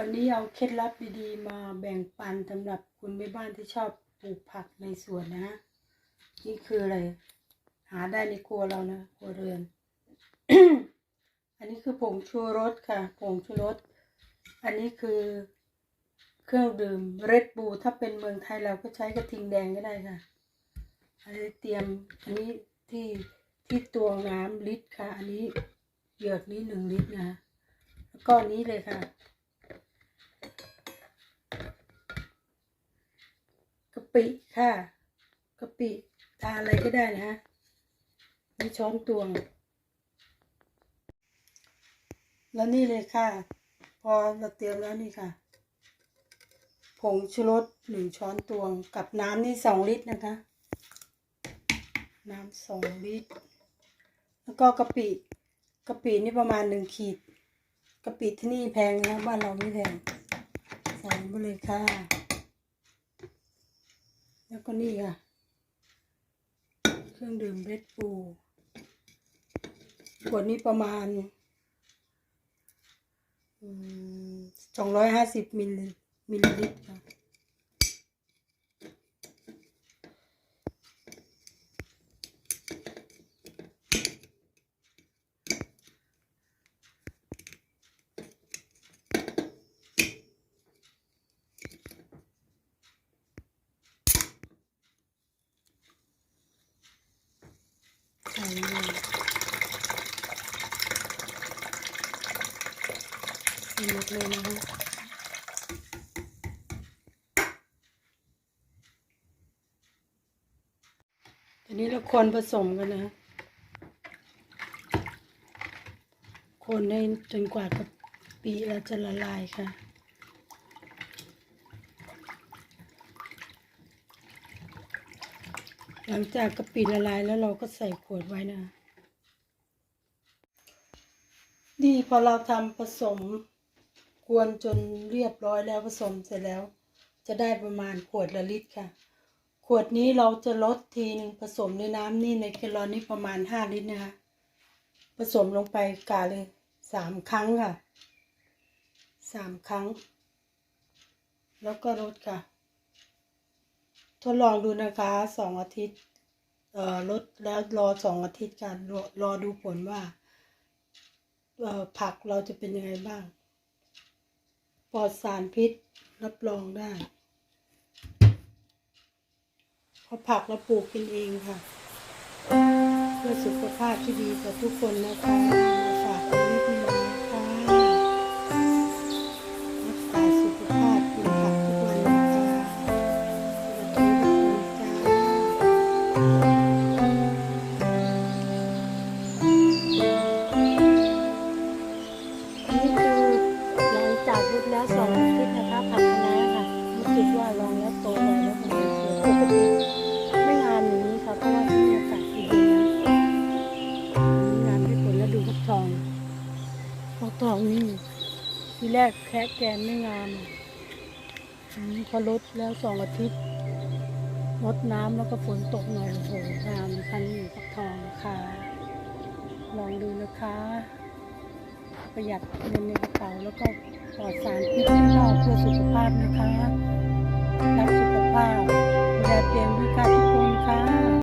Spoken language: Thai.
วันนี้เอาเคล็ดลับดีๆ มาแบ่งปันสำหรับคุณแม่บ้านที่ชอบปลูกผักในสวนนะ นี่คืออะไร หาได้ในครัวเรานะครัวเรือน อันนี้คือผงชูรสค่ะ ผงชูรส อันนี้คือเครื่องดื่มเรดบูถ้าเป็นเมืองไทยเราก็ใช้กระทิงแดงก็ได้ค่ะ อันนี้เตรียม อันนี้ที่ที่ตวงน้ำลิตรค่ะ อันนี้เหยือกนี้หนึ่งลิตรนะ แล้วก็อันนี้เลยค่ะ กะปิค่ะกะปิทาอะไรก็ได้นะฮะนี่ช้อนตวง แล้วนี่เลยค่ะ พอเราเตรียมแล้วนี่ค่ะ ผงชูรสหนึ่งช้อนตวงกับน้ำนี่สองลิตรนะคะ น้ำสองลิตร แล้วก็กะปิกะปินี่ประมาณหนึ่งขีดกะปิที่นี่แพงนะบ้านเราไม่แพงใส่ไปเลยค่ะ แล้วก็นี่ค่ะ เครื่องดื่มเรดบูขวดนี้ประมาณสองร้อยห้าสิบมิลลิมิลลิลิตรค่ะ ใส่เลยใส่ หมดเลยนะฮะทีนี้เราคนผสมกันนะฮะคนให้จนกว่ากะปิเราจะละลายค่ะหลังจากกะปิละลายแล้วเราก็ใส่ขวดไว้นะ นี่พอเราทำผสม กวนจนเรียบร้อยแล้วผสมเสร็จแล้ว จะได้ประมาณขวดละลิตรค่ะ ขวดนี้เราจะลดทีหนึ่งผสมในน้ำนี่ในแกลลอนนี่ประมาณห้าลิตรนะคะ ผสมลงไปกาเลยสามครั้งค่ะสามครั้ง แล้วก็ลดค่ะ ทดลองดูนะคะสองอาทิตย์เอ่อลดแล้วรอสองอาทิตย์กันรอรอดูผลว่าเอ่อผักเราจะเป็นยังไงบ้าง ปลอดสารพิษรับรองได้เพราะผักเราปลูกกินเองค่ะ เพื่อสุขภาพที่ดีต่อทุกคนนะคะฝาก ลองแล้วโตไวแล้วมันสวยปกติไม่งามอย่างนี้ค่ะเพราะว่าที่นี่อากาศดีนะงามด้วยผลแล้วดูฟักทองฟักทองนี่ทีแรกแคะแกนไม่งามอะอืมพอลดแล้วสองอาทิตย์ลดน้ำแล้วก็ฝนตกหน่อยโอ้โหงามคันนี้ฟักทองค่ะลองดูนะคะ ประหยัดเงินในกระเป๋าแล้วก็ปลอดสารพิษข้านเพื่อสุขภาพนะคะ รักสุขภาพ